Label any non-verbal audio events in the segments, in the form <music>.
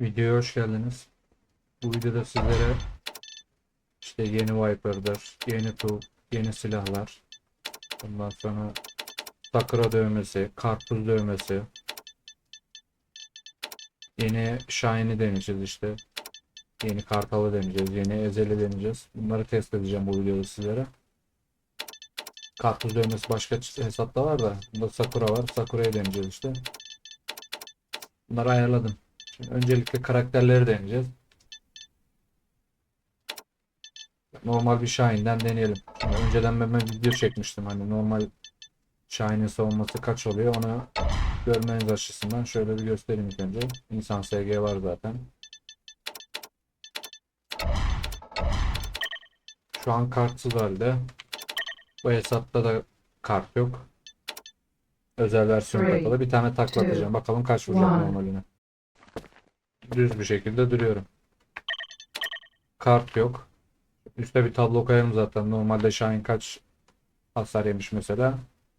Videoya hoş geldiniz. Bu videoda sizlere işte yeni Viper'dır, yeni tool, yeni silahlar, ondan sonra Sakura dövmesi, karpuz dövmesi, yeni Shine'i deneyeceğiz işte. Yeni Kartal'ı deneyeceğiz, yeni Ezel'i deneyeceğiz. Bunları test edeceğim bu videoda sizlere. Karpuz dövmesi başka hesapta var da. Bunda Sakura var. Sakura'yı deneyeceğiz işte. Bunları ayarladım. Şimdi öncelikle karakterleri deneyeceğiz. Normal bir Shine'den deneyelim. Şimdi önceden ben bir video çekmiştim. Hani normal Shine'in savunması kaç oluyor onu görmeniz açısından şöyle bir göstereyim ilk önce. İnsan SG var zaten. Şu an kartsız halde. Bu hesapta da kart yok. Özel versiyon takılı. Bir tane takla atacağım. Bakalım kaç vuracağım normaline. Düz bir şekilde duruyorum. Kart yok. Üste bir tablo koyarım zaten. Normalde Shine kaç hasar yemiş mesela?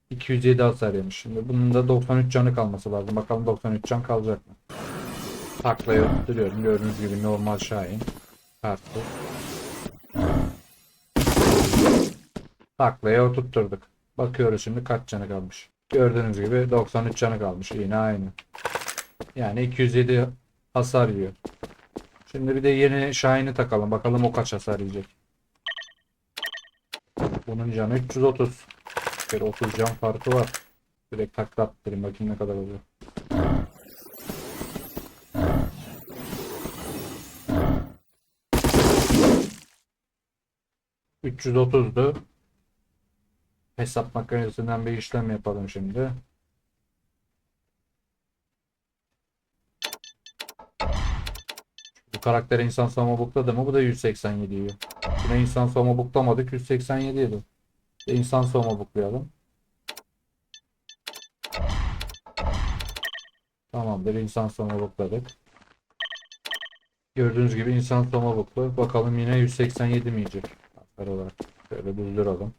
207 hasar yemiş. Şimdi bunun da 93 canı kalması lazım. Bakalım 93 can kalacak mı? Taklaya duruyorum. Gördüğünüz gibi normal Shine. Kartı. Taklaya oturtturduk. Bakıyoruz şimdi kaç canı kalmış. Gördüğünüz gibi 93 canı kalmış. Yine aynı. Yani 207 hasar yiyor. Şimdi bir de yeni Shine'i takalım. Bakalım o kaç hasar yiyecek. Bunun canı 330. Bir 30 can farkı var. Direkt takla attırayım bakayım ne kadar oluyor. ...330'du. Hesap makinesinden bir işlem yapalım şimdi. Bu karakter insan savunma bukladı mı? Bu da 187 yiyor. Buna insan savunma buklamadık. 187 yedi. De insan savunma buklayalım. Tamamdır. insan savunma bukladık. Gördüğünüz gibi insan savunma buklu. Bakalım yine 187 mi yiyecek? Olarak. Şöyle buzduralım.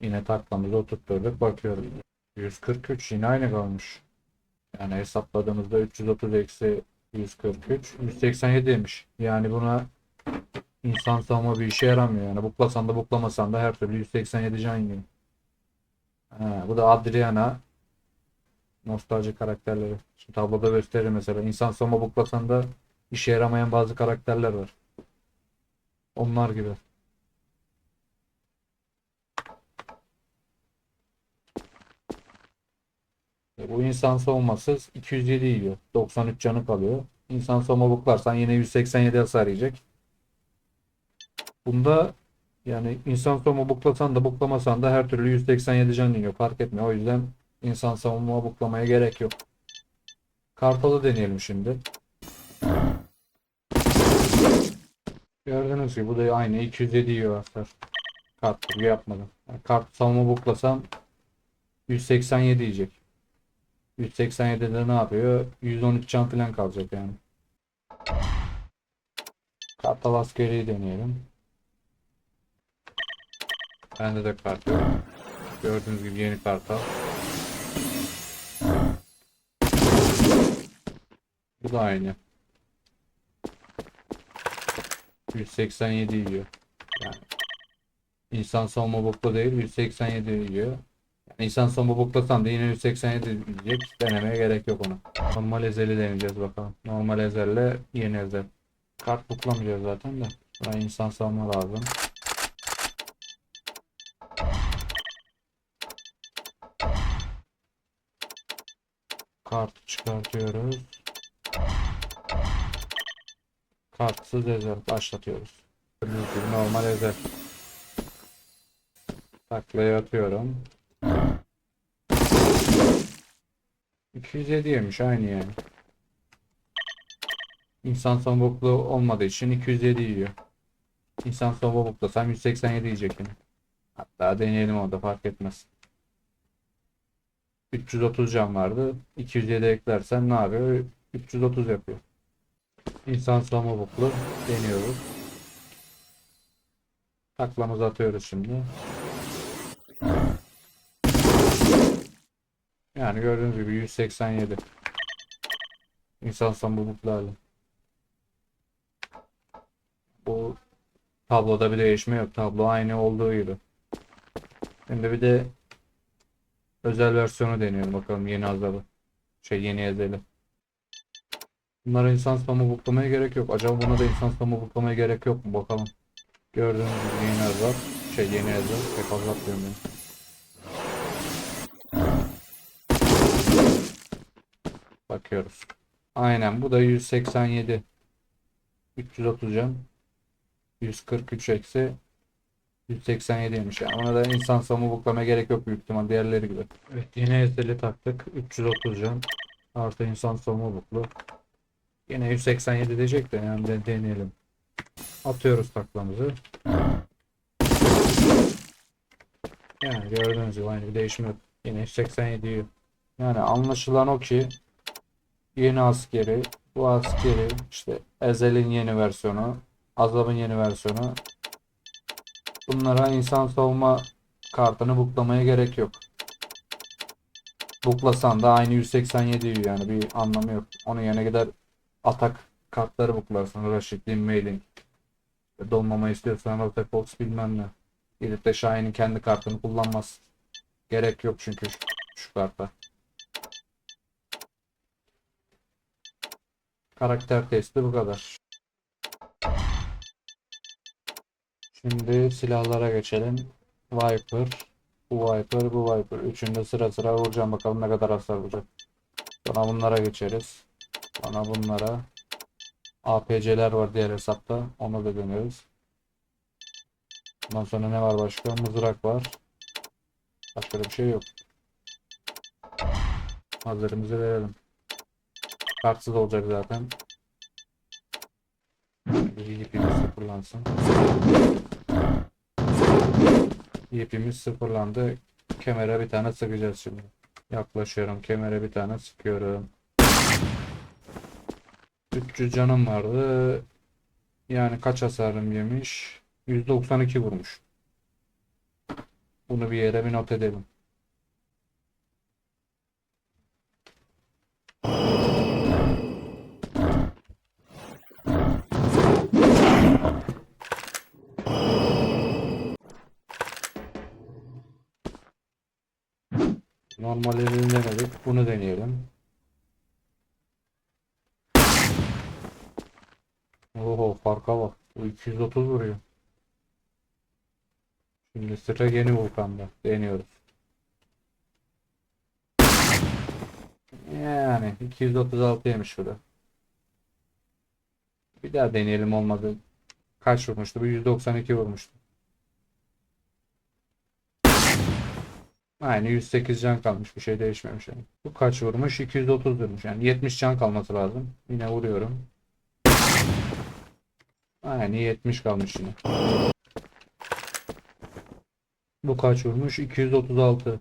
Yine taklamızı oturtturduk. Bakıyoruz. 143 yine aynı kalmış. Yani hesapladığımızda 330 eksi 143 187'ymiş. Yani buna insan savunma bir işe yaramıyor. Yani buklasan da buklamasan da her türlü 187 can yiyor. Bu da Adriana. Nostalji karakterleri. Şimdi tabloda gösterir mesela. İnsan savunma buklasan da işe yaramayan bazı karakterler var. Onlar gibi. Bu insan savunmasız 207 yiyor. 93 canı kalıyor. İnsan savunma buklarsan yine 187 hasar yiyecek. Bunda yani insan savunma buklasan da buklamasan da her türlü 187 can yiyor. Fark etmiyor. O yüzden insan savunma buklamaya gerek yok. Kartalı deneyelim şimdi. Gördüğünüz gibi bu da aynı 207 yiyor hasar. Kart yapmadım. Yani kart savunma buklasam 187 yiyecek. 187'de ne yapıyor? 113 can falan kalacak yani. Kartal askeriyi deneyelim. Bende de kart yok. Gördüğünüz gibi yeni kartal. Bu da aynı. 187 yiyor. Yani insan savunma boklu değil 187 yiyor. Yani insan savunma boklasan da yine 187 yiyecek. Denemeye gerek yok ona. Normal ezeli deneyeceğiz bakalım. Normal ezelle yeni ezel. Kart buklamayacağız zaten de. Buna insan savunma lazım. Kartı çıkartıyoruz. Kartsız ezel başlatıyoruz. Normal ezel. Taklaya atıyorum. 207 yemiş aynı yani. İnsan son olmadığı için 207 yiyor. İnsan son boklasam 187 yiyecek. Hatta deneyelim o da fark etmez. 330 can vardı. 207 eklersen ne yapıyor? 330 yapıyor. İnsan boklu deniyoruz. Taklamızı atıyoruz şimdi. Yani gördüğünüz gibi 187. İnsan samurluklarla. Bu tabloda bir değişme yok. Tablo aynı olduğu gibi. Şimdi bir de özel versiyonu deniyorum bakalım yeni azabı. Şey yeni ezeli. Bunlara insan spamı buklamaya gerek yok. Acaba buna da insan spamı buklamaya gerek yok mu bakalım. Gördüğünüz gibi yeni azap. Şey yeni azap. Pek azap diyorum ben. Bakıyoruz. Aynen bu da 187. 330 can. 143 eksi 187'ymiş yani. Ona da insan samı buklamaya gerek yok büyük ihtimal diğerleri gibi. Evet yine ezeli taktık. 330 can. Artı insan samı buklu. Yine 187 diyecek de yani de deneyelim. Atıyoruz taklamızı. Yani gördüğünüz gibi aynı bir değişim yok. Yine 187 yiyor. Yani anlaşılan o ki yeni askeri, bu askeri işte Ezel'in yeni versiyonu, Azab'ın yeni versiyonu. Bunlara insan savunma kartını buklamaya gerek yok. Buklasan da aynı 187 yiyor yani bir anlamı yok. Onun yerine gider atak kartları buklarsın. Rashid, Lin, Mailing. Donmama istiyorsan Rotate Box bilmem ne. Gidip de Shine'in kendi kartını kullanmaz. Gerek yok çünkü şu, şu karta. Karakter testi bu kadar. Şimdi silahlara geçelim. Viper, bu Viper, bu Viper. Üçünde sıra sıra vuracağım bakalım ne kadar hasar vuracak. Sonra bunlara geçeriz. Sonra bunlara. APC'ler var diğer hesapta. Onu da dönüyoruz. Ondan sonra ne var başka? Mızrak var. Başka bir şey yok. Hazırımızı verelim. Kartsız olacak zaten. Bir ipimiz sıfırlansın. İpimiz sıfırlandı. Kemere bir tane sıkacağız şimdi. Yaklaşıyorum. Kemere bir tane sıkıyorum. 300 canım vardı. Yani kaç hasarım yemiş? 192 vurmuş. Bunu bir yere bir not edelim. Normallerini denedik. Bunu deneyelim. Oho farka bak. Bu 230 vuruyor. Şimdi sıra yeni vulkanda. Deniyoruz. Yani 236 yemiş bu da. Bir daha deneyelim olmadı. Kaç vurmuştu? Bu 192 vurmuştu. Aynı 108 can kalmış. Bir şey değişmemiş yani. Bu kaç vurmuş? 230 vurmuş. Yani 70 can kalması lazım. Yine vuruyorum. Aynı 70 kalmış yine. Bu kaç vurmuş? 236.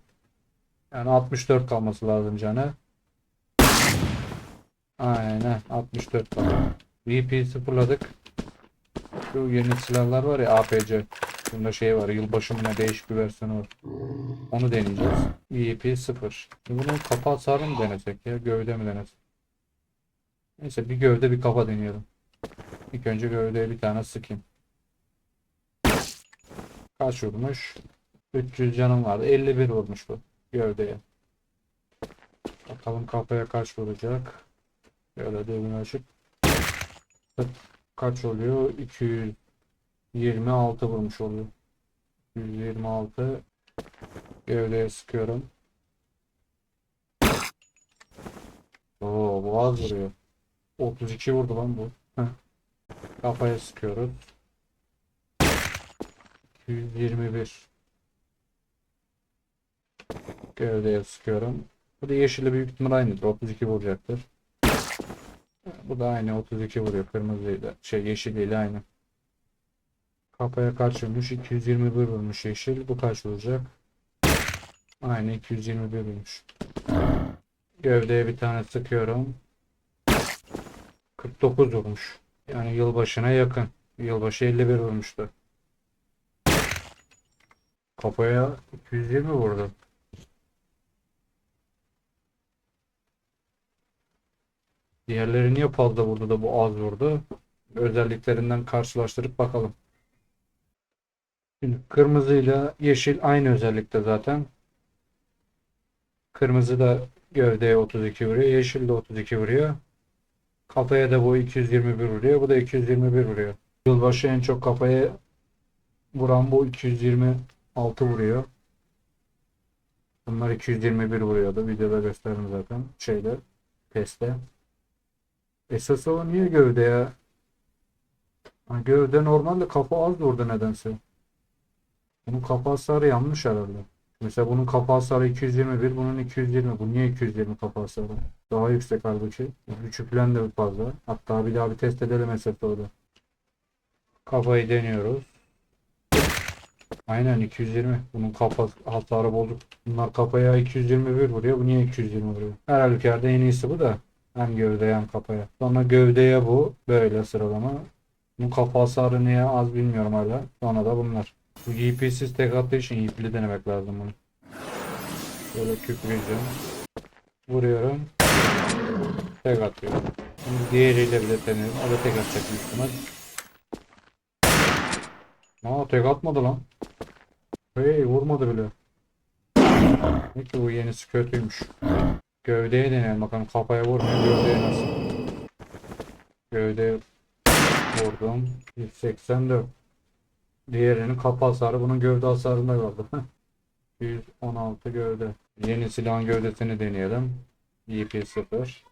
Yani 64 kalması lazım canı. Aynen 64 kaldı. VP sıfırladık. Şu yeni silahlar var ya APC. Bunda şey var yılbaşında değişik bir versiyonu var. Onu deneyeceğiz. VP 0. Bunun kafa hasarı mı denesek ya? Gövde mi denesek? Neyse bir gövde bir kafa deneyelim. İlk önce gövdeye bir tane sıkayım. Kaç vurmuş? 300 canım vardı. 51 vurmuş bu gövdeye. Bakalım kafaya kaç vuracak. Şöyle düğümünü açıp kaç oluyor? 226 vurmuş oluyor. 126 gövdeye sıkıyorum. Oo boğaz vuruyor. 32 vurdu lan bu. Heh. Kafaya sıkıyoruz. 221 Gövdeye sıkıyorum. Bu da yeşille büyük ihtimal aynıdır. 32 vuracaktır. Bu da aynı 32 vuruyor. Kırmızıyla şey yeşiliyle aynı. Kafaya kaç vurmuş? 221 vurmuş yeşil. Bu kaç vuracak? Aynı 221 vurmuş. Gövdeye bir tane sıkıyorum. 49 vurmuş. Yani yılbaşına yakın. Yılbaşı 51 vurmuştu. Kafaya 220 vurdu. Diğerleri niye fazla vurdu da bu az vurdu? Özelliklerinden karşılaştırıp bakalım. Şimdi kırmızıyla yeşil aynı özellikte zaten. Kırmızı da gövdeye 32 vuruyor. Yeşil de 32 vuruyor. Kafaya da bu 221 vuruyor. Bu da 221 vuruyor. Yılbaşı en çok kafaya vuran bu 226 vuruyor. Bunlar 221 vuruyordu. Videoda gösterdim zaten. Şeyde testte. Esas o niye gövde ya? Ha, gövde normalde kafa az vurdu nedense. Bunun kafa hasarı yanlış herhalde. Mesela bunun kafa hasarı 221, bunun 220. Bu niye 220 kafa hasarı? Daha yüksek halbuki. Küçüklen de fazla. Hatta bir daha bir test edelim SSO'da. Kafayı deniyoruz. Aynen 220. Bunun kafa hasarı bozuk. Bunlar kafaya 221 vuruyor. Bu niye 220 vuruyor? Her halükarda en iyisi bu da. Hem gövdeye hem kafaya. Sonra gövdeye bu. Böyle sıralama. Bunun kafa hasarı niye az bilmiyorum hala. Sonra da bunlar. Bu EP'siz tek attığı için EP'li denemek lazım bunu. Böyle kükreyeceğim. Vuruyorum. Tek atıyor. Şimdi diğeriyle bile deneyelim. O da tek atacak büyük ihtimal. Aa tek atmadı lan. Hey vurmadı bile. Ne ki bu yenisi kötüymüş. Gövdeye deneyelim bakalım kafaya vurmuyor gövdeye nasıl. Gövdeye vurdum. 184. Diğerinin kafa hasarı bunun gövde hasarında kaldı. <laughs> 116 gövde. Yeni silahın gövdesini deneyelim. EP0.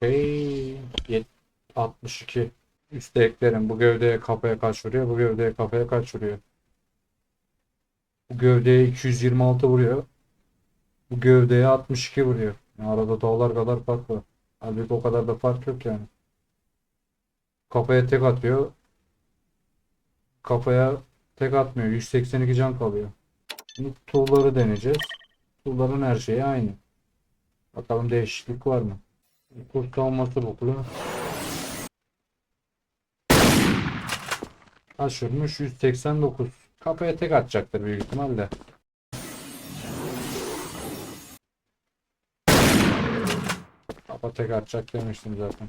Hey, yet- 62. Üste eklerim. Bu gövdeye kafaya kaç vuruyor? Bu gövdeye kafaya kaç vuruyor? Bu gövdeye 226 vuruyor. Bu gövdeye 62 vuruyor. Yani arada dağlar kadar fark var. Halbuki o kadar da fark yok yani. Kafaya tek atıyor. Kafaya tek atmıyor. 182 can kalıyor. Şimdi tool'ları deneyeceğiz. Tool'ların her şeyi aynı. Bakalım değişiklik var mı? Kurt savunması boklu. Vurmuş? 189. Kafaya tek atacaktır büyük ihtimalle. Kafa tek atacak demiştim zaten.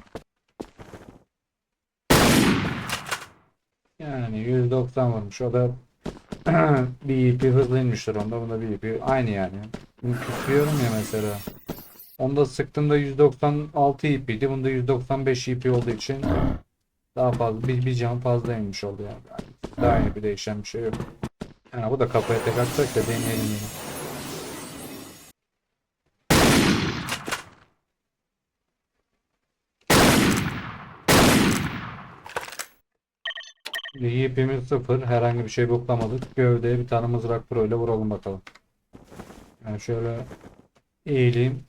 Yani 190 vurmuş. O da <clears throat> bir ipi hızlı inmiştir onda. Bunda bir ipi aynı yani. Bunu küsüyorum ya mesela. Onda sıktığımda 196 ipiydi. Bunda 195 ipi olduğu için daha fazla bir, bir can fazla inmiş oldu yani. Daha aynı bir değişen bir şey yok. Yani bu da kafaya tek atacak da deneyelim yine. İyi ipimiz sıfır. Herhangi bir şey boklamadık. Gövdeye bir tane mızrak pro ile vuralım bakalım. Yani şöyle eğileyim.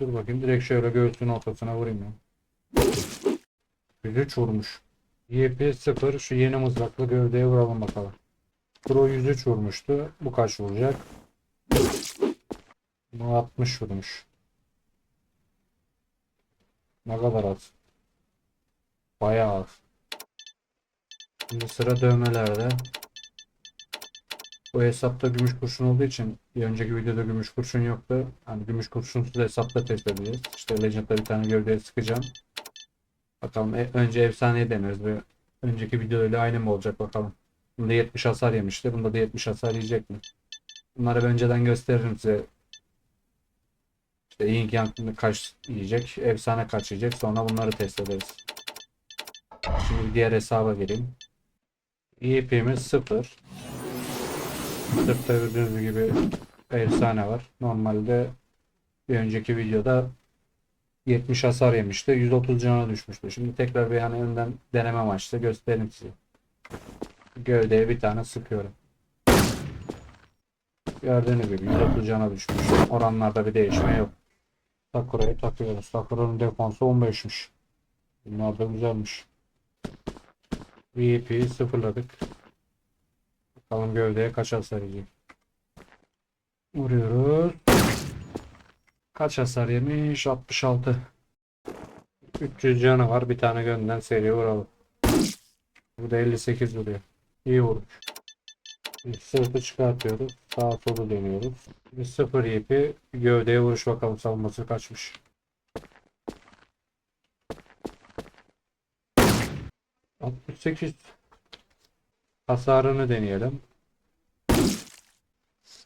Dur bakayım. Direkt şöyle göğsünün ortasına vurayım ya. 103 vurmuş. YP 0 şu yeni mızraklı gövdeye vuralım bakalım. Pro 103 vurmuştu. Bu kaç vuracak? Bu 60 vurmuş. Ne kadar az. Bayağı az. Şimdi sıra dövmelerde. Bu hesapta gümüş kurşun olduğu için bir önceki videoda gümüş kurşun yoktu. Hani gümüş kurşunsuz hesapta test edeceğiz. İşte Legend'da bir tane gövdeye sıkacağım. Bakalım e- önce efsaneyi deniyoruz. Ve önceki videoyla aynı mı olacak bakalım. Bunda 70 hasar yemişti. Bunda da 70 hasar yiyecek mi? Bunları ben önceden gösteririm size. İşte Ying Yang kaç yiyecek, efsane kaç yiyecek. Sonra bunları test ederiz. Şimdi diğer hesaba gireyim. EP'miz 0. Sırtta gördüğünüz gibi efsane var. Normalde bir önceki videoda 70 hasar yemişti. 130 cana düşmüştü. Şimdi tekrar bir yani önden deneme amaçlı göstereyim size. Gövdeye bir tane sıkıyorum. Gördüğünüz gibi 130 cana düşmüş. Oranlarda bir değişme yok. Sakura'yı takıyoruz. Sakura'nın defansı 15'miş. Bunlar da güzelmiş. VP'yi sıfırladık. Bakalım gövdeye kaç hasar yiyecek. Vuruyoruz. Kaç hasar yemiş? 66. 300 canı var. Bir tane gönden seri vuralım. Bu da 58 vuruyor. İyi vurmuş. Sırtı çıkartıyoruz. Sağa solu dönüyoruz. Bir sıfır ipi gövdeye vuruş bakalım savunması kaçmış. Altmış sekiz. Hasarını deneyelim.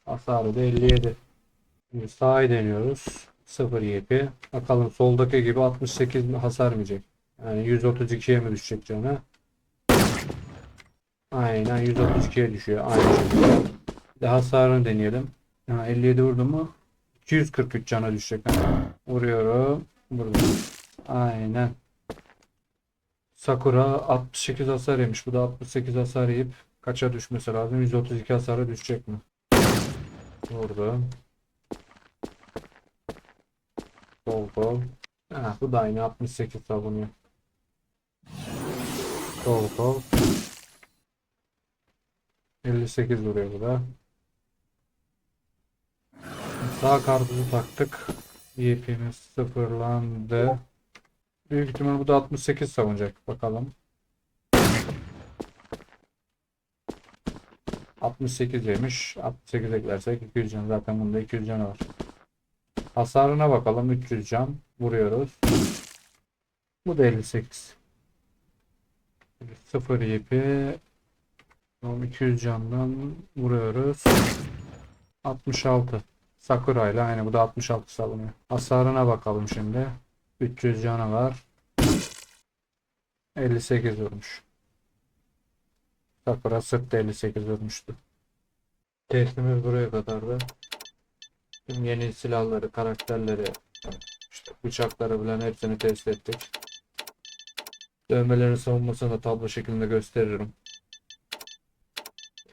Hasarı da 57. Şimdi sağa deniyoruz. 0 ipi. Bakalım soldaki gibi 68 mi hasar mı yiyecek? Yani 132'ye mi düşecek canı? Aynen 132'ye düşüyor. Aynı şekilde. Hasarını deneyelim. Ha, 57 vurdu mu? 243 cana düşecek. Ha. Vuruyorum. Vurdum. Aynen. Sakura 68 hasar yemiş. Bu da 68 hasar yiyip kaça düşmesi lazım? 132 hasara düşecek mi? Vurdu. Sol kol. Ha, bu da aynı 68 savunuyor. Sol kol. 58 vuruyor bu da. Sağ karpuzu taktık. YP'miz sıfırlandı. Büyük ihtimal bu da 68 savunacak. Bakalım. 68 yemiş. 68 eklersek 200 can. Zaten bunda 200 can var. Hasarına bakalım. 300 can. Vuruyoruz. Bu da 58. 0 ipi. Tamam, 200 candan vuruyoruz. 66. Sakura ile aynı bu da 66 savunuyor. Hasarına bakalım şimdi. 300 canı var. 58 vurmuş. Sakura sırtta 58 vurmuştu. Testimiz buraya kadardı. Tüm yeni silahları, karakterleri, işte bıçakları bilen hepsini test ettik. Dövmelerin savunmasını da tablo şeklinde gösteririm.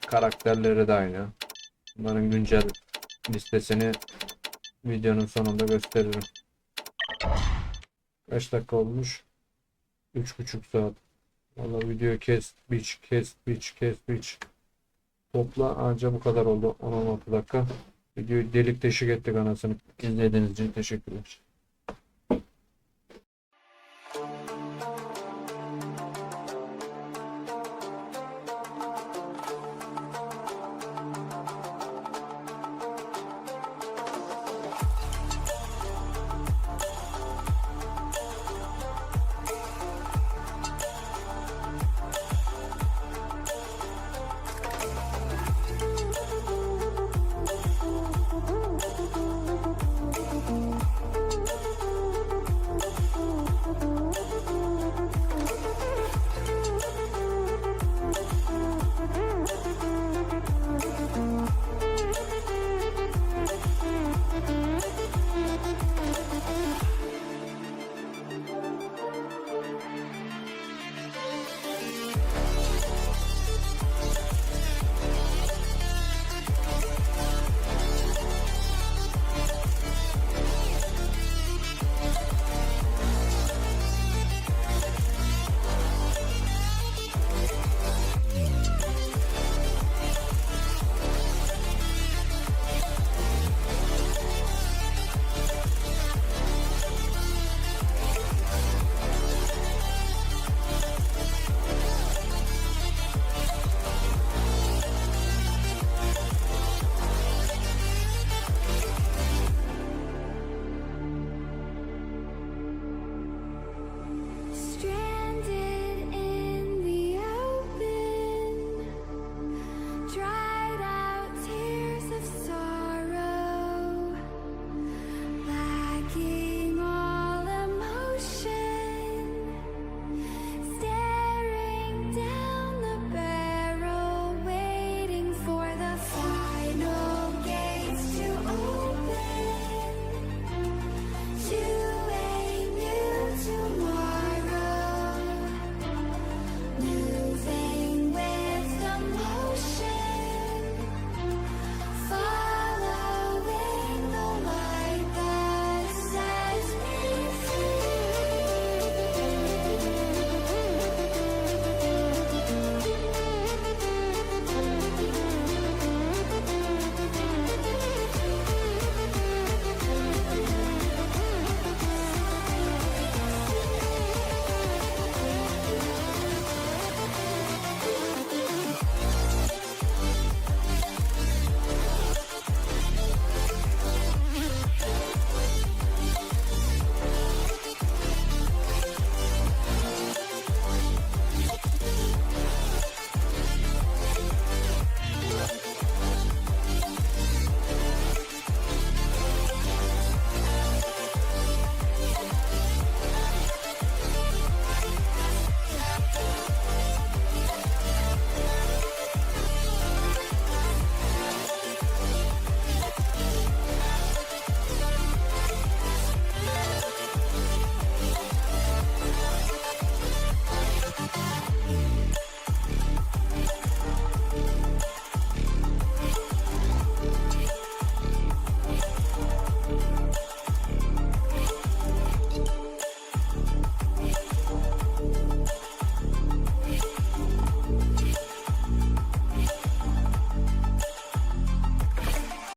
Karakterleri de aynı. Bunların güncel listesini videonun sonunda gösteririm. Kaç dakika olmuş? 3,5 saat. Valla video kes, biç, kes, biç, kes, biç. Topla anca bu kadar oldu. 10-16 dakika. Videoyu delik deşik ettik anasını. İzlediğiniz için teşekkürler.